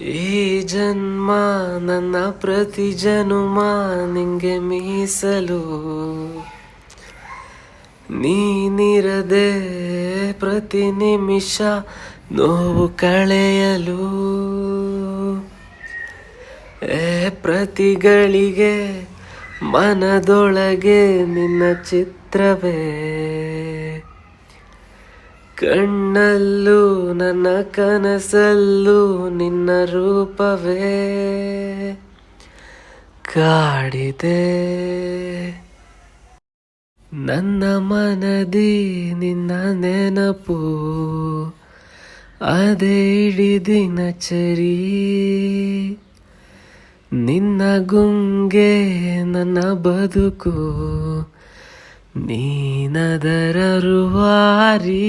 ಈ ಜನ್ಮ ನನ್ನ ಪ್ರತಿ ಜನುಮ ನಿಂಗೆ ಮೀಸಲು. ನೀನಿರದೆ ಪ್ರತಿ ನಿಮಿಷ ನೋವು ಕಳೆಯಲು. ಏ ಪ್ರತಿಗಳಿಗೆ ಮನದೊಳಗೆ ನಿನ್ನ ಚಿತ್ರವೇ. ಕಣ್ಣಲ್ಲೂ ನನ್ನ ಕನಸಲ್ಲೂ ನಿನ್ನ ರೂಪವೇ. ಕಾಡಿದೆ. ನನ್ನ ಮನದಿ ನಿನ್ನ ನೆನಪು. ಅದೇ ಇಡೀ ದಿನಚರಿ ನಿನ್ನ ಗುಂಗೆ ನನ್ನ ಬದುಕು. ನೀನದರ ರೂವಾರಿ